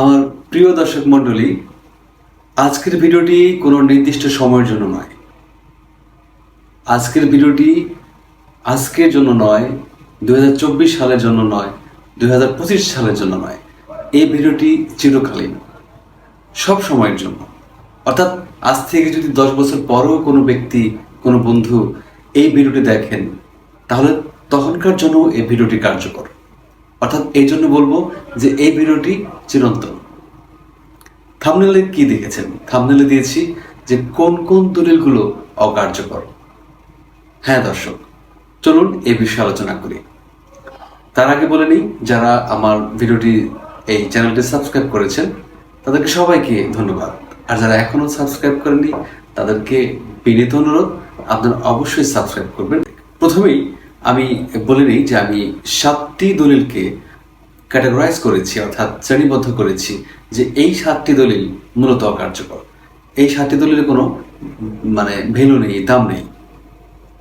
আমার প্রিয় দর্শক মণ্ডলী, আজকের ভিডিওটি কোনো নির্দিষ্ট সময়ের জন্য নয়। আজকের ভিডিওটি আজকের জন্য নয় দু সালের জন্য নয় দু সালের জন্য নয়। এই ভিডিওটি চিরকালীন, সব সময়ের জন্য। অর্থাৎ আজ থেকে যদি দশ বছর পরও কোনো ব্যক্তি, কোনো বন্ধু এই ভিডিওটি দেখেন, তাহলে তখনকার জন্য এই ভিডিওটি কার্যকর। অর্থাৎ এই জন্য বলব যে এই ভিডিওটি চিরন্তন। থামনেলে কি দেখেছেন? থামনেলে দিয়েছি যে কোন কোন দলিলগুলো অকার্যকর। হ্যাঁ দর্শক, চলুন এই বিষয়ে আলোচনা করি। তার আগে বলে নিই, যারা আমার ভিডিওটি এই চ্যানেলটি সাবস্ক্রাইব করেছেন, তাদেরকে সবাইকে ধন্যবাদ। আর যারা এখনও সাবস্ক্রাইব করেননি, তাদেরকে বিনীত অনুরোধ, আপনারা অবশ্যই সাবস্ক্রাইব করবেন। প্রথমেই আমি বলে নিই যে আমি সাতটি দলিলকে ক্যাটাগরাইজ করেছি, অর্থাৎ শ্রেণীবদ্ধ করেছি যে এই সাতটি দলিল মূলত অকার্যকর। এই সাতটি দলিলের কোনো মানে ভ্যালু নেই, দাম নেই।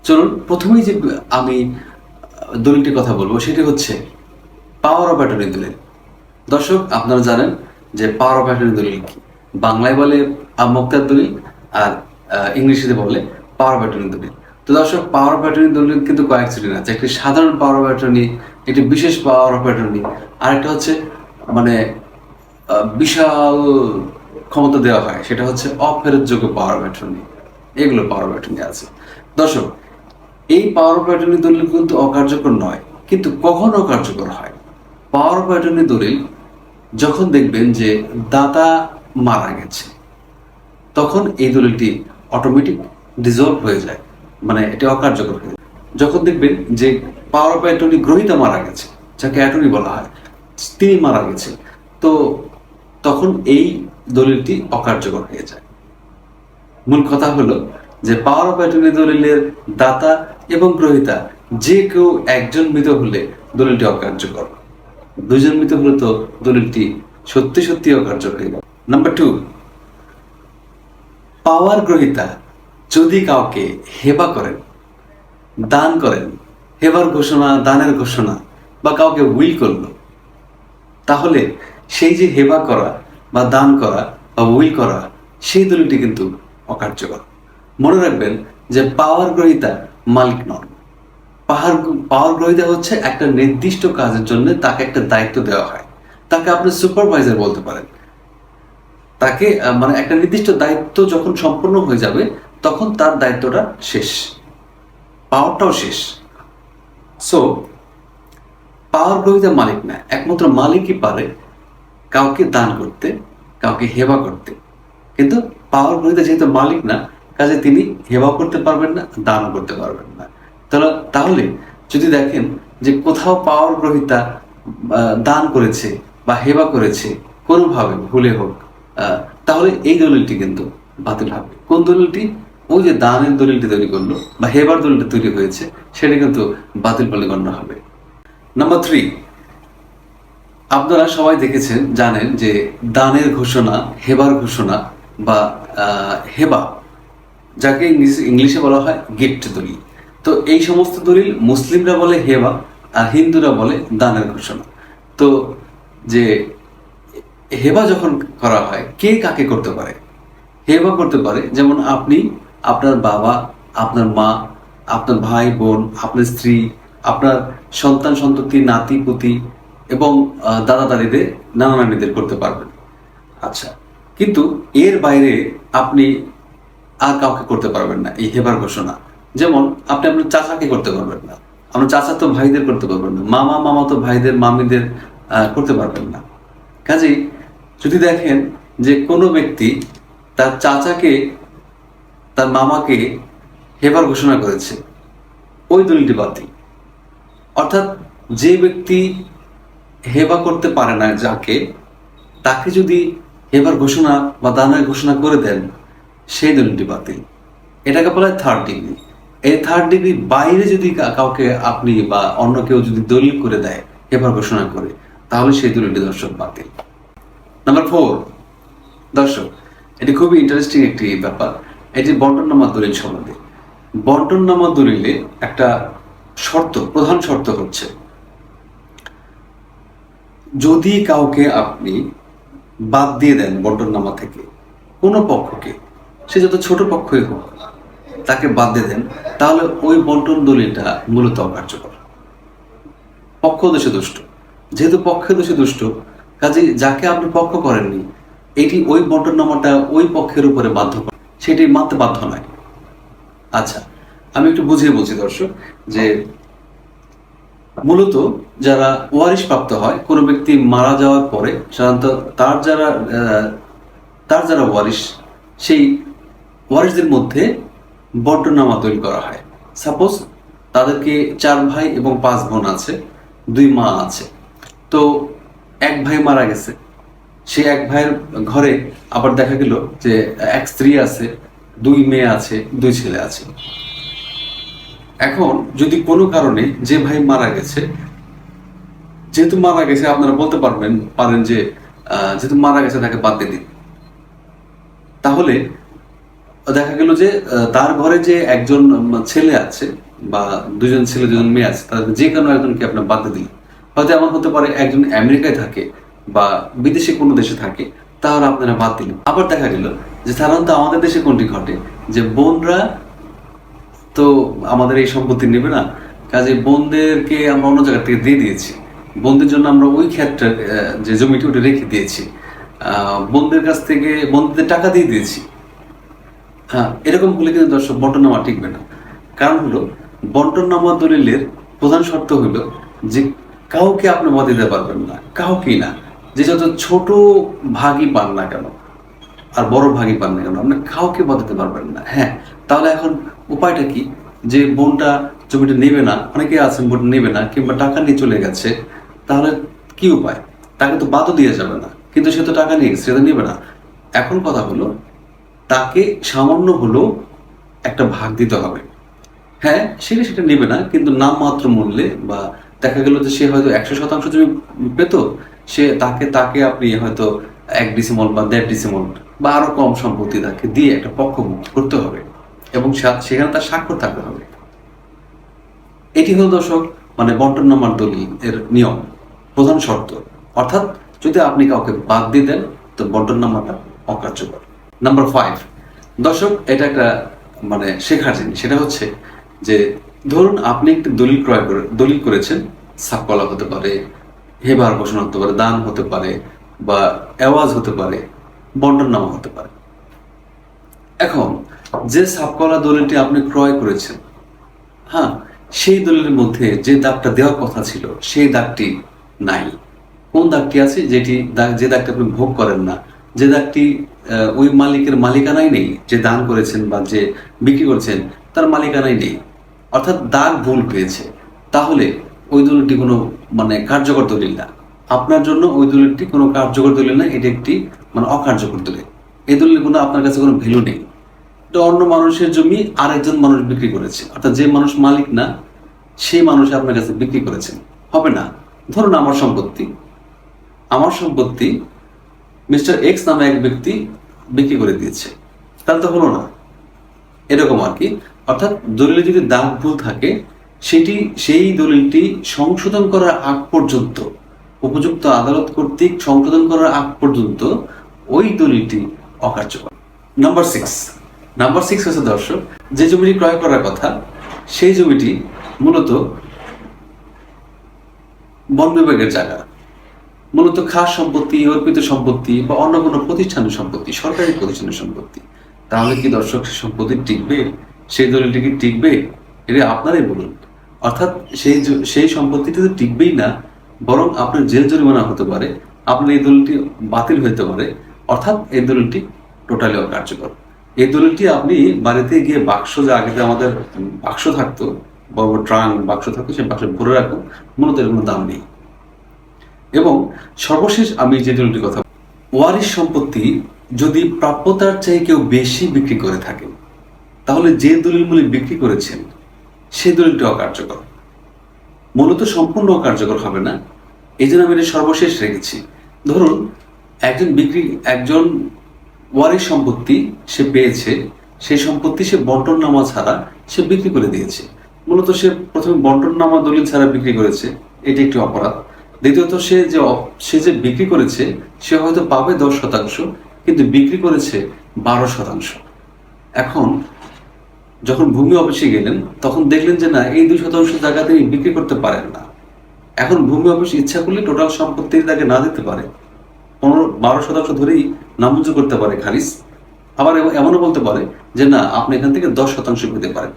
চলুন, প্রথমেই যে আমি দলিলটির কথা বলব, সেটি হচ্ছে পাওয়ার অফ অ্যাটর্নি দলিল। দর্শক, আপনারা জানেন যে পাওয়ার অফ অ্যাটর্নি দলিল কি? বাংলায় বলে মক্তার দলিল আর ইংলিশে বলে পাওয়ার অফ অ্যাটর্নি দলিল। তো দর্শক পাওয়ার অফ অ্যাটর্নি দলিল কিন্তু কয়েক শ্রেণির আছে। একটি সাধারণ পাওয়ার অফ অ্যাটর্নি একটি বিশেষ পাওয়ার অফ অ্যাটর্নি আরেকটা হচ্ছে মানে বিশাল ক্ষমতা দেওয়া হয়, সেটা হচ্ছে অফেরতযোগ্য পাওয়ার অফ অ্যাটর্নি এগুলো পাওয়ার অফ অ্যাটর্নি আছে। দর্শক, এই পাওয়ার অফ অ্যাটর্নি দলিল কিন্তু অকার্যকর নয়, কিন্তু কখন অকার্যকর হয়। পাওয়ার অফ অ্যাটর্নি দলিল, যখন দেখবেন যে দাতা মারা গেছে, তখন এই দলিলটি অটোমেটিক ডিজলভ হয়ে যায় মানে এটা অকার্যকর হয়ে যায়। যখন দেখবেন যে পাওয়ার অফ অ্যাটর্নি গ্রহিতা মারা গেছে, যাকে অ্যাটর্নি বলা হয়। তিনি মারা গেছে তো তখন এই দলিলটি অকার্যকর হয়ে যায়। মূল কথা হলো যে পাওয়ার অফ অ্যাটর্নি দলিলের দাতা এবং গ্রহিতা যে কেউ একজন মৃত হলে দলিলটি অকার্যকর। দুজন মৃত হলে তো দলিলটি সত্যি সত্যি অকার্যকর হয়ে গেল নাম্বার টু পাওয়ার গ্রহিতা যদি কাউকে হেবা করেন, দান করেন হেবার ঘোষণা, দানের ঘোষণা বা কাউকে উইল করল, তাহলে সেই যে হেবা করা বা দান করা বা উইল করা, সেই দলিলটি কিন্তু অকার্যকর। মনে রাখবেন যে পাওয়ার গ্রহিতা মালিক নন। পাহাড়, পাওয়ার গ্রহিতা হচ্ছে একটা নির্দিষ্ট কাজের জন্য তাকে একটা দায়িত্ব দেওয়া হয়। তাকে আপনি সুপারভাইজার বলতে পারেন। তাকে মানে একটা নির্দিষ্ট দায়িত্ব যখন সম্পন্ন হয়ে যাবে, তখন তার দায়িত্বটা শেষ। পাওয়ারটাও শেষ। সো পাওয়ার গ্রহিতা মালিক না। একমাত্র মালিকই পারে কাউকে দান করতে, কাউকে হেবা করতে। কিন্তু পাওয়ার গ্রহিতা যেহেতু মালিক না, কাজে তিনি হেবা করতে পারবেন না, দানও করতে পারবেন না। তাহলে তাহলে যদি দেখেন যে কোথাও পাওয়ার গ্রহিতা দান করেছে বা হেবা করেছে, কোনোভাবে ভুলে হোক তাহলে এই দলিলটি কিন্তু বাতিল হবে। কোন দলিলটি? ওই যে দানের দলিলটি তৈরি করল বা হেবার দলিলটি তৈরি হয়েছে সেটা কিন্তু বাতিল বলে গণ্য হবে। নাম্বার থ্রি আপনারা সবাই দেখেছেন, জানেন যে দানের ঘোষণা, হেবার ঘোষণা বা হেবা, যাকে ইংলিশ ইংলিশে বলা হয় গিফট দলিল। তো এই সমস্ত দলিল মুসলিমরা বলে হেবা আর হিন্দুরা বলে দানের ঘোষণা। তো যে হেবা যখন করা হয়, কে কাকে করতে পারে? হেবা করতে পারে, যেমন আপনি, আপনার বাবা, আপনার মা আপনার ভাই, বোন, আপনার স্ত্রী, আপনার সন্তান, সন্ততি, নাতি, পুতি এবং দাদা দাদিদের নানা নানিদের করতে পারবেন। আচ্ছা কিন্তু এর বাইরে আপনি আর কাউকে করতে পারবেন না, এই হেবার ঘোষণা। যেমন, আপনি আপনার চাচাকে করতে পারবেন না, আপনার চাচা তো ভাইদের করতে পারবেন না, মামা মামা তো ভাইদের, মামিদের করতে পারবেন না। কাজেই যদি দেখেন যে কোনো ব্যক্তি তার চাচাকে, তার মামাকে হেবার ঘোষণা করেছে। ওই দলিলটি বাতিল অর্থাৎ যে ব্যক্তি হেবা করতে পারে না যাকে, তাকে যদি হেবার ঘোষণা বা দানের ঘোষণা করে দেন, সেই দলিলটি বাতিল এটাকে বলা হয় থার্ড ডিগ্রি এই থার্ড ডিগ্রি বাইরে যদি কাউকে আপনি বা অন্য কেউ যদি দলিল করে দেয় হেবার ঘোষণা করে, তাহলে সেই দলিলটি দর্শক বাতিল নাম্বার ফোর দর্শক, এটি খুবই ইন্টারেস্টিং একটি ব্যাপার। এটি বন্টন নামা দলিল সম্বন্ধে বন্টন নামা দলিলে একটা শর্ত, প্রধান শর্ত হচ্ছে, যদি কাউকে আপনি বাদ দিয়ে দেন বন্টননামা থেকে কোনো পক্ষকে, সে যত ছোট পক্ষই হোক, তাকে বাদ দিয়ে দেন, তাহলে ওই বন্টন দলিলটা মূলত অকার্যকর। পক্ষ দোষে দুষ্ট। যেহেতু পক্ষে দোষে দুষ্ট, কাজে যাকে আপনি পক্ষ করেননি, এটি ওই বন্টননামাটা ওই পক্ষের উপরে বাধ্য সেটি মানতে বাধ্য নয়। আচ্ছা আমি একটু বুঝিয়ে বলছি দর্শক, যে মূলত যারা ওয়ারিশ প্রাপ্ত হয়, কোনো ব্যক্তি মারা যাওয়ার পরে সাধারণত তার যারা তার যারা ওয়ারিশ, সেই ওয়ারিশদের মধ্যে বন্টনামা তৈরি করা হয়। সাপোজ তাদেরকে চার ভাই এবং পাঁচ বোন আছে, দুই মা আছে। তো এক ভাই মারা গেছে। সে এক ভাইয়ের ঘরে আবার দেখা গেল যে এক স্ত্রী আছে দুই মেয়ে আছে, দুই ছেলে আছে। এখন যদি কোনো কারণে যে ভাই মারা গেছে, যেহেতু মারা গেছে, আপনারা বলতে পারবেন, পারেন যে যেহেতু মারা গেছে, তাকে বাদ দিয়ে দিন। তাহলে দেখা গেল যে তার ঘরে যে একজন ছেলে আছে বা দুজন ছেলে, দুজন মেয়ে আছে, তাদের যে কোনো একজনকে আপনার বাদ দিলেন হয়তো এমন হতে পারে একজন আমেরিকায় থাকে বা বিদেশে কোনো দেশে থাকে, তাহলে আপনারা বাদ দিলেন আবার দেখা গেল যে সাধারণত আমাদের দেশে কোনটি ঘটে? যে বোনরা তো আমাদের এই সম্পত্তি নেবে না, কাজে বোনদেরকে আমরা অন্য জায়গা থেকে দিয়ে দিয়েছি। বোনদের জন্য আমরা ওই ক্ষেত্রে যে জমিটি ওটা রেখে দিয়েছি। বোনদের কাছ থেকে বোনদের টাকা দিয়ে দিয়েছি। হ্যাঁ এরকম হলে কিন্তু দর্শক বন্টনামা টিকবে না। কারণ হলো বন্টনামা দলিলের প্রধান শর্ত হলো যে কাউকে আপনি বাদ দিতে পারবেন না, কাউকেই না। যে যত ছোট ভাগই পান না কেন আর বড় ভাগই পান না কেন? আপনি কাউকে বাঁধাতে পারবেন না। হ্যাঁ তাহলে এখন উপায়টা কি? যে বোনটা জমিটা নেবে না অনেকে আছেন বোনটা নেবে না, কিংবা টাকা নিয়ে চলে গেছে, তাহলে কি উপায়? তাকে তো বাদও দেওয়া যাবে না। কিন্তু সে তো টাকা নিয়ে সে তো নেবে না। এখন কথা হলো, তাকে সামান্য হলেও একটা ভাগ দিতে হবে। হ্যাঁ সেটা সেটা নেবে না, কিন্তু নামমাত্র মূল্যে বা দেখা গেল যে সে হয়তো একশো শতাংশ জমি পেত, সে তাকে তাকে আপনি হয়তো এক ডিসিমল বা দেড় ডিসিমল বা আরও কম সম্পত্তি তাকে দিয়ে একটা পক্ষভুক্ত করতে হবে এবং সেখানে তার স্বাক্ষর থাকতে হবে। এটি হলো দর্শক মানে বন্টন নাম্বার দলিল এর নিয়ম। প্রধান শর্ত, অর্থাৎ যদি আপনি কাউকে বাদ দিয়ে দেন, তো বন্টন নাম্বারটা অকার্যকর। নাম্বার ফাইভ দর্শক, এটা একটা মানে শেখার জিনিস। সেটা হচ্ছে যে ধরুন আপনি একটি দলিল ক্রয় করে, দলিল করেছেন সাবকলা হতে পারে, হেবার ঘোষণা হতে পারে, দান হতে পারে বা অ্যাওয়াজ হতে পারে বন্টন নামা হতে পারে। এখন, যে সাবকলা দলিলটি আপনি ক্রয় করেছেন হ্যাঁ সেই দলিলের মধ্যে যে দাগটা দেওয়ার কথা ছিল, সেই দাগটি নাই। কোন দাগটি আছে? যেটি দাগ- যে দাগটি আপনি ভোগ করেন না, যে দাগটি ওই মালিকের মালিকানাই নেই, যে দান করেছেন বা যে বিক্রি করেছেন, তার মালিকানাই নেই। অর্থাৎ দাগ ভুল পেয়েছে। তাহলে ওই দলিলটি কোনো মানে কার্যকর দলিল না। আপনার জন্য ওই দলিলটি কোনো কার্যকর দলিল না, এটি একটি মানে অকার্যকর দলিল। এই দলিল কোনো আপনার কাছে কোনো ভ্যালু নেই। এটা অন্য মানুষের জমি আরেকজন মানুষ বিক্রি করেছে। অর্থাৎ যে মানুষ মালিক না, সেই মানুষ আপনার কাছে বিক্রি করেছেন হবে না। ধরুন আমার সম্পত্তি। আমার সম্পত্তি মিস্টার এক্স নামে এক ব্যক্তি বিক্রি করে দিয়েছে। তাহলে তো হলো না। এরকম আর কি। অর্থাৎ দলিলে যদি দাগ ভুল থাকে, সেটি, সেই দলিলটি সংশোধন করার আগ পর্যন্ত উপযুক্ত আদালত কর্তৃক সংশোধন করার আগ পর্যন্ত ওই দলিলটি অকার্যকর। নাম্বার সিক্স নাম্বার সিক্স হচ্ছে দর্শক, যে জমিটি ক্রয় করার কথা, সেই জমিটি মূলত বন বিভাগের জায়গা। মূলত খাস সম্পত্তি, অর্পিত সম্পত্তি বা অন্য কোনো প্রতিষ্ঠানের সম্পত্তি, সরকারি প্রতিষ্ঠানের সম্পত্তি। তাহলে কি দর্শক, সে সম্পত্তি টিকবে? সেই দলিলটি কি টিকবে? এটা আপনারাই বলুন। অর্থাৎ সেই সেই সম্পত্তিটি তো টিকবেই না বরং আপনার জেল জরিমানা হতে পারে, আপনার এই দলিলটি বাতিল হতে পারে, অর্থাৎ এই দলিলটি টোটালি অকার্যকর। এই দলিলটি আপনি বাড়িতে গিয়ে বাক্স যে আগে আমাদের বাক্স থাকতো, বড় বড় ট্রাঙ্ক বাক্স থাকতো, সেই বাক্সে ভরে রাখুন, মূলত এর কোনো দাম নেই। এবং সর্বশেষ আমি যে দলিলটির কথা ওয়ারিশ সম্পত্তি যদি প্রাপ্যতার চেয়ে কেউ বেশি বিক্রি করে থাকে, তাহলে যে দলিলগুলি বিক্রি করেছেন, সেই দলিলটি অকার্যকর। মূলত সম্পূর্ণ অকার্যকর হবে না। এই জন্য আমি এটা সর্বশেষ রেখেছি। ধরুন, একজন বিক্রি, একজন ওয়ারিশ সম্পত্তি সে পেয়েছে, সেই সম্পত্তি সে বন্টন নামা ছাড়া সে বিক্রি করে দিয়েছে। মূলত সে প্রথমে বন্টন নামা দলিল ছাড়া বিক্রি করেছে, এটি একটি অপরাধ। দ্বিতীয়ত, সে যে সে যে বিক্রি করেছে, সে হয়তো পাবে দশ শতাংশ, কিন্তু বিক্রি করেছে বারো শতাংশ। এখন যখন ভূমি অফিসে গেলেন, তখন দেখলেন যে না, এই দুই শতাংশ জায়গা তিনি বিক্রি করতে পারেন না। এখন ভূমি অফিস ইচ্ছা করলে টোটাল সম্পত্তি তাকে না দিতে পারে। পনেরো, বারো শতাংশ ধরেই নামঞ্জুর করতে পারে খারিজ আবার এমনও বলতে পারে যে না, আপনি এখান থেকে দশ শতাংশ পেতে পারেন।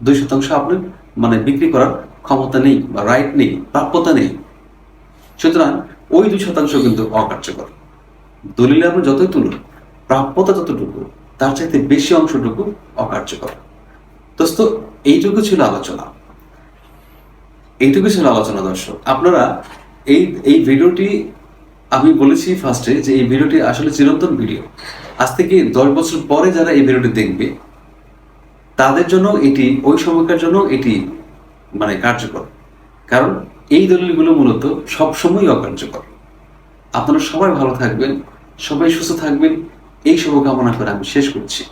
দুই শতাংশ আপনার মানে বিক্রি করার ক্ষমতা নেই বা রাইট নেই, প্রাপ্যতা নেই। সুতরাং ওই দুই শতাংশ কিন্তু অকার্যকর। দলিলে আপনি যতই তুলুন, প্রাপ্যতা যতটুকু, তার চাইতে বেশি অংশটুকু অকার্যকর। দোস্ত, এইটুকু ছিল আলোচনা। এইটুকু ছিল আলোচনা, দর্শক। আপনারা এই এই ভিডিওটি আমি বলেছি ফার্স্টে যে এই ভিডিওটি আসলে চিরন্তন ভিডিও। আজ থেকে দশ বছর পরে যারা এই ভিডিওটি দেখবে, তাদের জন্য এটি, ওই সময়কার জন্য এটি মানে কার্যকর। কারণ এই দলিলগুলো মূলত সবসময় অকার্যকর। আপনারা সবাই ভালো থাকবেন, সবাই সুস্থ থাকবেন। এই শুভকামনা করে আমি শেষ করছি।